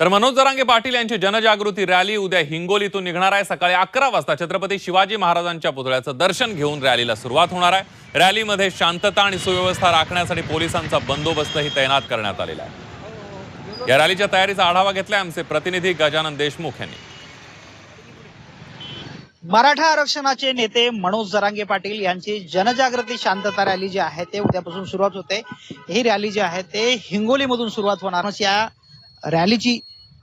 तर मनोज जरांगे पाटील यांची जनजागृती रॅली उद्या हिंगोलीतून निघणार आहे. सकाळी अकरा वाजता छत्रपती शिवाजी महाराजांच्या पुतळ्याचं दर्शन घेऊन रॅलीला सुरुवात होणार आहे. रॅलीमध्ये शांतता आणि सुव्यवस्था राखण्यासाठी पोलिसांचा बंदोबस्तही तैनात करण्यात आलेला आहे. या रॅलीच्या तयारीचा आढावा घेतलाय आमचे प्रतिनिधी गजानन देशमुख यांनी. मराठा आरक्षणाचे नेते मनोज जरांगे पाटील यांची जनजागृती शांतता रॅली जी आहे ते उद्यापासून सुरुवात होते. ही रॅली जी आहे ते हिंगोलीमधून सुरुवात होणार. या रॅलीची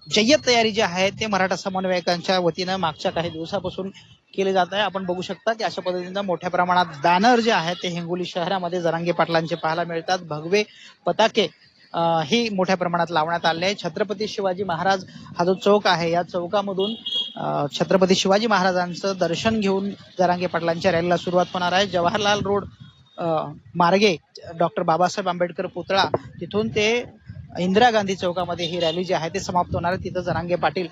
जय्यत तयारी जी आहे ते मराठा समन्वयकांच्या वतीनं मागच्या काही दिवसापासून केले जात आहे. आपण बघू शकता की अशा पद्धतीनं मोठ्या प्रमाणात बॅनर जे आहेत ते हिंगोली शहरामध्ये जरांगे पाटलांचे पाहायला मिळतात. भगवे पताके हे ही मोठ्या प्रमाणात लावण्यात आले आहे. छत्रपती शिवाजी महाराज हा जो चौक आहे या चौकामधून छत्रपती शिवाजी महाराजांचं दर्शन घेऊन जरांगे पाटलांच्या रॅलीला सुरुवात होणार आहे. जवाहरलाल रोड मार्गे डॉक्टर बाबासाहेब आंबेडकर पुतळा तिथून ते इंदिरा गांधी चौकामध्ये ही रॅली जी आहे ते समाप्त होणार आहे. तिथं जरांगे पाटील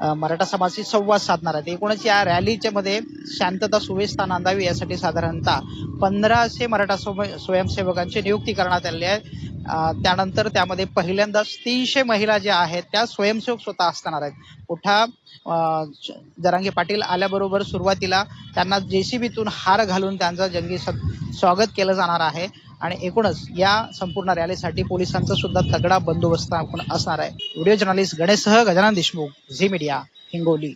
मराठा समाजाशी संवाद साधणार आहेत. एकूणच या रॅलीच्या मध्ये शांतता सुव्यवस्था नांदावी यासाठी साधारणतः पंधराशे मराठा स्वयंसेवकांची नियुक्ती करण्यात आलेली आहे. त्यानंतर त्यामध्ये पहिल्यांदाच तीनशे महिला ज्या आहेत त्या स्वयंसेवक स्वतः असणार आहेत. मोठा ज- जरांगे पाटील आल्याबरोबर सुरुवातीला त्यांना जेसीबीतून हार घालून त्यांचा जंगी स- स्वागत केलं जाणार आहे. आणि एकूणच या संपूर्ण रॅलीसाठी पोलिसांचा सुद्धा तगडा बंदोबस्त आपण असणार आहे. व्हिडिओ जर्नलिस्ट गणेशसह गजानन देशमुख झी मीडिया हिंगोली.